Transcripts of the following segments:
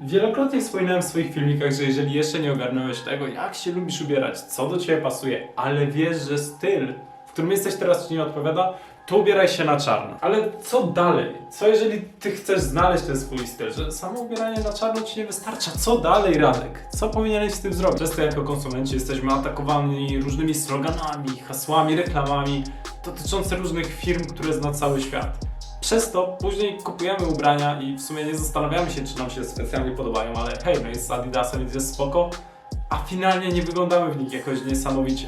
Wielokrotnie wspominałem w swoich filmikach, że jeżeli jeszcze nie ogarnąłeś tego, jak się lubisz ubierać, co do Ciebie pasuje, ale wiesz, że styl, w którym jesteś teraz Ci nie odpowiada, to ubieraj się na czarno. Ale co dalej? Co jeżeli Ty chcesz znaleźć ten swój styl? Że samo ubieranie na czarno Ci nie wystarcza. Co dalej, Radek? Co powinieneś z tym zrobić? Często jako konsumenci jesteśmy atakowani różnymi sloganami, hasłami, reklamami dotyczące różnych firm, które zna cały świat. Przez to później kupujemy ubrania i w sumie nie zastanawiamy się, czy nam się specjalnie podobają, ale hej, no jest z Adidasem, więc jest spoko, a finalnie nie wyglądamy w nich jakoś niesamowicie.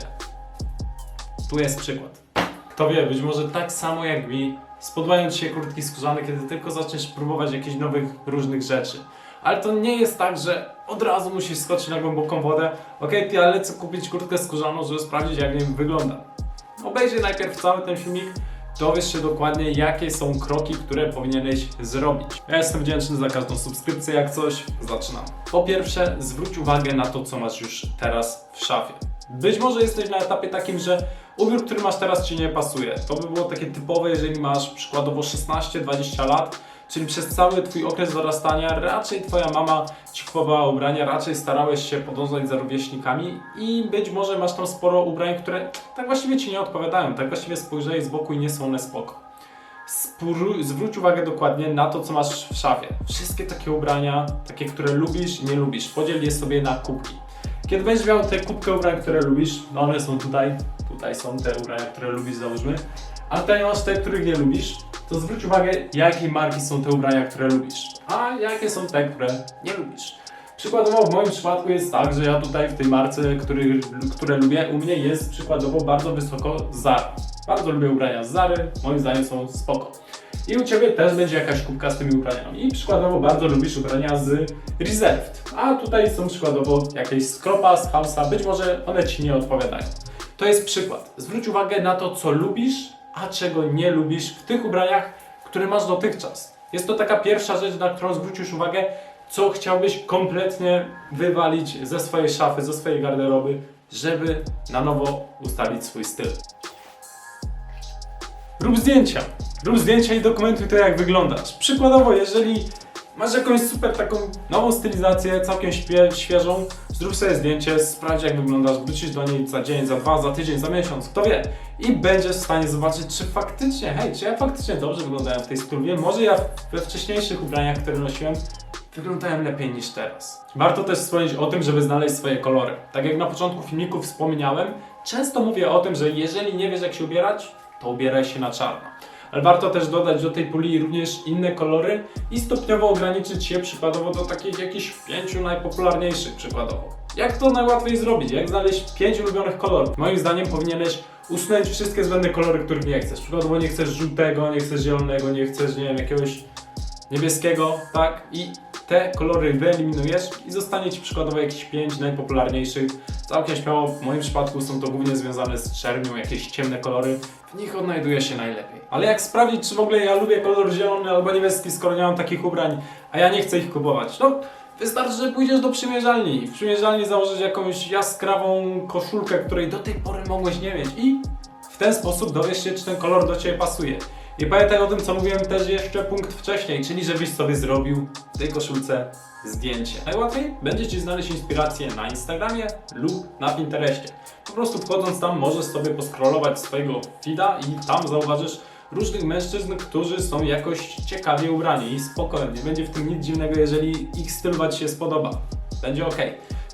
Tu jest przykład. Kto wie, być może tak samo jak mi, spodobają Ci się kurtki skórzane, kiedy tylko zaczniesz próbować jakichś nowych, różnych rzeczy. Ale to nie jest tak, że od razu musisz skoczyć na głęboką wodę. Ty, ale lecę kupić kurtkę skórzaną, żeby sprawdzić, jak w nim wygląda. Obejrzyj najpierw cały ten filmik, dowiesz się dokładnie, jakie są kroki, które powinieneś zrobić. Ja jestem wdzięczny za każdą subskrypcję, jak coś, zaczynam. Po pierwsze, zwróć uwagę na to, co masz już teraz w szafie. Być może jesteś na etapie takim, że ubiór, który masz teraz Ci nie pasuje. To by było takie typowe, jeżeli masz przykładowo 16-20 lat, czyli przez cały Twój okres dorastania raczej Twoja mama Ci kupowała ubrania, raczej starałeś się podążać za rówieśnikami i być może masz tam sporo ubrań, które tak właściwie Ci nie odpowiadają, tak właściwie spojrzeli z boku i nie są one spoko. Spór- zwróć uwagę dokładnie na to, co masz w szafie. Wszystkie takie ubrania, takie, które lubisz, nie lubisz, podziel je sobie na kubki. Kiedy będziesz miał tę kubkę ubrań, które lubisz, no one są tutaj, tutaj są te ubrania, które lubisz, załóżmy, a tutaj masz te, których nie lubisz, to zwróć uwagę, jakiej marki są te ubrania, które lubisz, a jakie są te, które nie lubisz. Przykładowo w moim przypadku jest tak, że ja tutaj w tej marce, który, które lubię, u mnie jest przykładowo bardzo wysoko Zara. Bardzo lubię ubrania z Zary, moim zdaniem są spoko. I u Ciebie też będzie jakaś kubka z tymi ubraniami. I przykładowo bardzo lubisz ubrania z Reserved. A tutaj są przykładowo jakieś skropa z House'a, być może one Ci nie odpowiadają. To jest przykład. Zwróć uwagę na to, co lubisz, a czego nie lubisz w tych ubraniach, które masz dotychczas. Jest to taka pierwsza rzecz, na którą zwrócisz uwagę, co chciałbyś kompletnie wywalić ze swojej szafy, ze swojej garderoby, żeby na nowo ustalić swój styl. Rób zdjęcia. Rób zdjęcia i dokumentuj to, jak wyglądasz. Przykładowo, jeżeli masz jakąś super taką nową stylizację, całkiem świe- świeżą, zrób sobie zdjęcie, sprawdź jak wyglądasz, wrócisz do niej za dzień, za dwa, za tydzień, za miesiąc, kto wie. I będziesz w stanie zobaczyć, czy faktycznie, hej, czy ja faktycznie dobrze wyglądałem w tej spróbie, może ja we wcześniejszych ubraniach, które nosiłem, wyglądałem lepiej niż teraz. Warto też wspomnieć o tym, żeby znaleźć swoje kolory. Tak jak na początku filmiku wspomniałem, często mówię o tym, że jeżeli nie wiesz jak się ubierać, to ubieraj się na czarno. Ale warto też dodać do tej puli również inne kolory i stopniowo ograniczyć je przykładowo do takich jakichś pięciu najpopularniejszych przykładowo. Jak to najłatwiej zrobić? Jak znaleźć pięć ulubionych kolorów? Moim zdaniem powinieneś usunąć wszystkie zbędne kolory, których nie chcesz. Przykładowo nie chcesz żółtego, nie chcesz zielonego, nie chcesz, nie wiem, jakiegoś niebieskiego, tak? I te kolory wyeliminujesz i zostanie Ci przykładowo jakieś 5 najpopularniejszych. Całkiem śmiało, w moim przypadku są to głównie związane z czernią, jakieś ciemne kolory. W nich odnajduję się najlepiej. Ale jak sprawdzić, czy w ogóle ja lubię kolor zielony albo niebieski, skoro nie mam takich ubrań, a ja nie chcę ich kupować? No, wystarczy, że pójdziesz do przymierzalni. W przymierzalni założysz jakąś jaskrawą koszulkę, której do tej pory mogłeś nie mieć i w ten sposób dowiesz się, czy ten kolor do Ciebie pasuje. I pamiętaj o tym, co mówiłem też jeszcze punkt wcześniej, czyli żebyś sobie zrobił w tej koszulce zdjęcie. Najłatwiej będzie Ci znaleźć inspirację na Instagramie lub na Pinterestie. Po prostu wchodząc tam możesz sobie poskrolować swojego feeda i tam zauważysz różnych mężczyzn, którzy są jakoś ciekawie ubrani i spokojnie. Nie będzie w tym nic dziwnego, jeżeli ich styl Ci się spodoba. Będzie ok.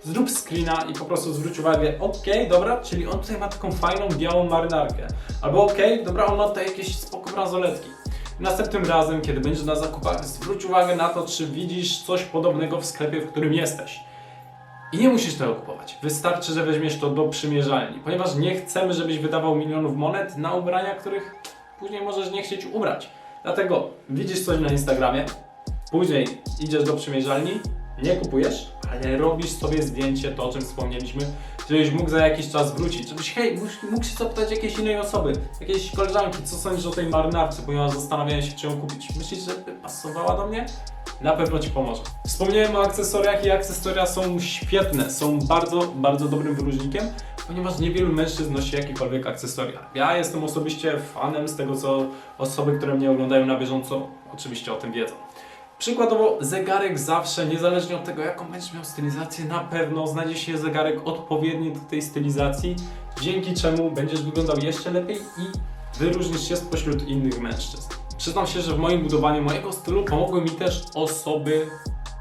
Zrób screena i po prostu zwróć uwagę, ok, dobra, czyli on tutaj ma taką fajną białą marynarkę. Albo ok, dobra, on ma tutaj jakieś spoko bransoletki. Następnym razem, kiedy będziesz na zakupach, zwróć uwagę na to, czy widzisz coś podobnego w sklepie, w którym jesteś. I nie musisz tego kupować. Wystarczy, że weźmiesz to do przymierzalni, ponieważ nie chcemy, żebyś wydawał milionów monet na ubrania, których później możesz nie chcieć ubrać. Dlatego widzisz coś na Instagramie, później idziesz do przymierzalni, nie kupujesz, robisz sobie zdjęcie, to o czym wspomnieliśmy, żebyś mógł za jakiś czas wrócić, żebyś hej, mógł, mógł się zapytać jakiejś innej osoby, jakiejś koleżanki, co sądzisz o tej marynarce, ponieważ zastanawiałem się, czy ją kupić. Myślisz, że pasowała do mnie? Na pewno Ci pomoże. Wspomniałem o akcesoriach i akcesoria są świetne, są bardzo, bardzo dobrym wyróżnikiem, ponieważ niewielu mężczyzn nosi jakiekolwiek akcesoria. Ja jestem osobiście fanem z tego, co osoby, które mnie oglądają na bieżąco, oczywiście o tym wiedzą. Przykładowo zegarek zawsze, niezależnie od tego jaką będziesz miał stylizację, na pewno znajdzie się zegarek odpowiedni do tej stylizacji, dzięki czemu będziesz wyglądał jeszcze lepiej i wyróżnisz się spośród innych mężczyzn. Przyznam się, że w moim budowaniu mojego stylu pomogły mi też osoby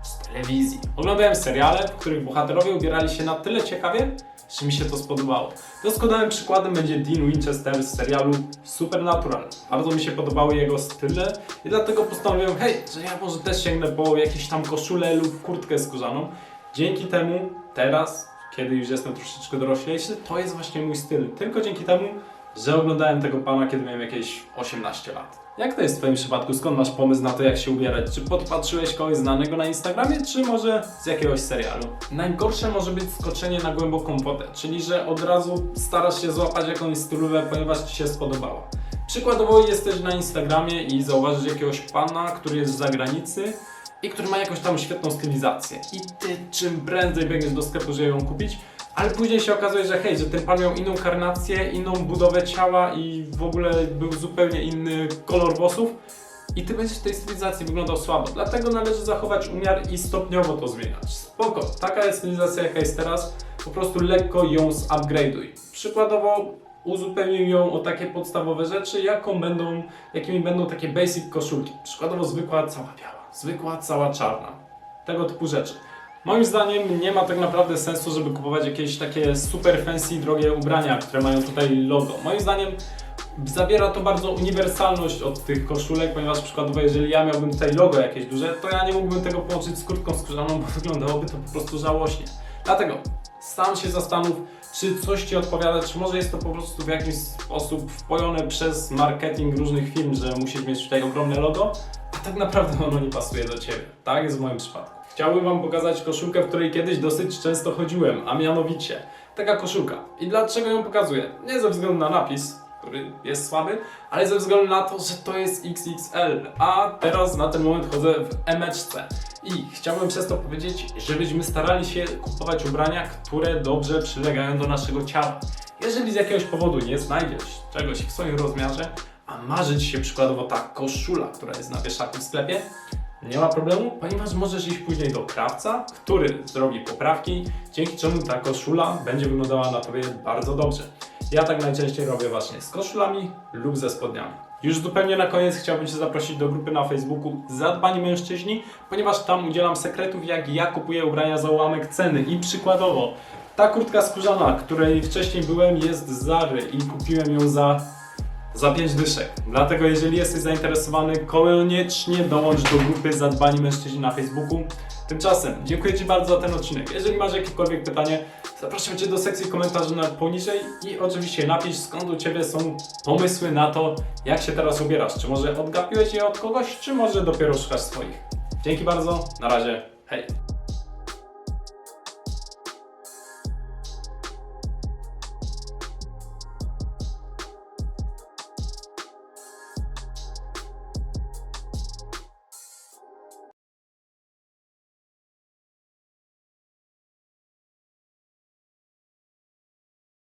z telewizji. Oglądałem seriale, w których bohaterowie ubierali się na tyle ciekawie, że mi się to spodobało. Doskonałym przykładem będzie Dean Winchester z serialu Supernatural. Bardzo mi się podobały jego style i dlatego postanowiłem, hej, że ja może też sięgnę po jakieś tam koszulę lub kurtkę skórzaną. Dzięki temu teraz, kiedy już jestem troszeczkę doroślejszy, to jest właśnie mój styl. Tylko dzięki temu, że oglądałem tego pana, kiedy miałem jakieś 18 lat. Jak to jest w Twoim przypadku? Skąd masz pomysł na to, jak się ubierać? Czy podpatrzyłeś kogoś znanego na Instagramie, czy może z jakiegoś serialu? Najgorsze może być skoczenie na głęboką wodę, czyli że od razu starasz się złapać jakąś stylówę, ponieważ Ci się spodobała. Przykładowo jesteś na Instagramie i zauważysz jakiegoś pana, który jest z zagranicy i który ma jakąś tam świetną stylizację. I ty czym prędzej biegniesz do sklepu, żeby ją kupić, ale później się okazuje, że hej, że ten pan miał inną karnację, inną budowę ciała i w ogóle był zupełnie inny kolor włosów. I ty będziesz w tej stylizacji wyglądał słabo. Dlatego należy zachować umiar i stopniowo to zmieniać. Spoko, taka jest stylizacja jaka jest teraz, po prostu lekko ją zupgrade'uj. Przykładowo uzupełnij ją o takie podstawowe rzeczy, jaką będą, jakimi będą takie basic koszulki. Przykładowo zwykła cała biała, zwykła cała czarna. Tego typu rzeczy. Moim zdaniem nie ma tak naprawdę sensu, żeby kupować jakieś takie super fancy, drogie ubrania, które mają tutaj logo. Moim zdaniem zabiera to bardzo uniwersalność od tych koszulek, ponieważ przykładowo jeżeli ja miałbym tutaj logo jakieś duże, to ja nie mógłbym tego połączyć z kurtką skórzaną, bo wyglądałoby to po prostu żałośnie. Dlatego sam się zastanów, czy coś Ci odpowiada, czy może jest to po prostu w jakiś sposób wpojone przez marketing różnych firm, że musisz mieć tutaj ogromne logo, tak naprawdę ono nie pasuje do Ciebie. Tak jest w moim przypadku. Chciałbym Wam pokazać koszulkę, w której kiedyś dosyć często chodziłem, a mianowicie taka koszulka. I dlaczego ją pokazuję? Nie ze względu na napis, który jest słaby, ale ze względu na to, że to jest XXL, a teraz na ten moment chodzę w MHC. I chciałbym przez to powiedzieć, żebyśmy starali się kupować ubrania, które dobrze przylegają do naszego ciała. Jeżeli z jakiegoś powodu nie znajdziesz czegoś w swoim rozmiarze, a marzy Ci się przykładowo ta koszula, która jest na wieszaku w sklepie, nie ma problemu, ponieważ możesz iść później do krawca, który zrobi poprawki, dzięki czemu ta koszula będzie wyglądała na Tobie bardzo dobrze. Ja tak najczęściej robię właśnie z koszulami lub ze spodniami. Już zupełnie na koniec chciałbym Cię zaprosić do grupy na Facebooku Zadbani Mężczyźni, ponieważ tam udzielam sekretów, jak ja kupuję ubrania za ułamek ceny. I przykładowo, ta kurtka skórzana, której wcześniej byłem, jest z Zary i kupiłem ją za za 5 dyszek. Dlatego jeżeli jesteś zainteresowany, koniecznie dołącz do grupy Zadbani Mężczyźni na Facebooku. Tymczasem dziękuję Ci bardzo za ten odcinek. Jeżeli masz jakiekolwiek pytanie, zapraszam Cię do sekcji komentarzy poniżej i oczywiście napisz skąd u Ciebie są pomysły na to, jak się teraz ubierasz. Czy może odgapiłeś je od kogoś, czy może dopiero szukasz swoich. Dzięki bardzo, na razie, hej!